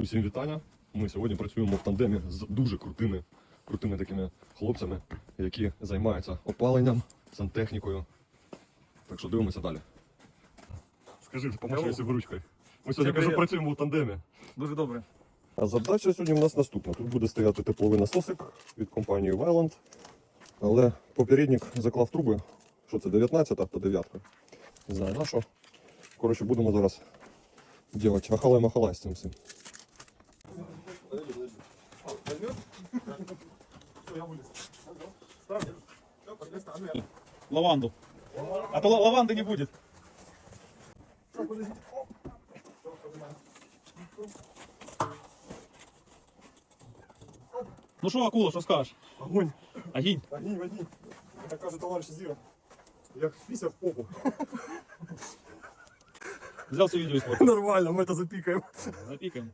Усім вітання. Ми сьогодні працюємо в тандемі з дуже крутими, крутими такими хлопцями, які займаються опаленням, сантехнікою. Так що дивимося далі. Скажи, помашай себе ручкою. Ми сьогодні кажу, працюємо в тандемі. Дуже добре. А задача сьогодні в нас наступна. Тут буде стояти тепловий насосик від компанії Вайланд. Але попередник заклав труби. Що це, 19 та 9? Не знаю на що. Коротше, будемо зараз робити ахалай-махалай з цим всім. Лаванду. А то ла- лаванды не будет. Ну що, акула, що скажеш? Огонь! Агінь. Огонь, огонь! Як каже товариш Зіра. Як піся в попу. Взяв це відео і спорт. Нормально, ми це запікаємо. Запікаємо.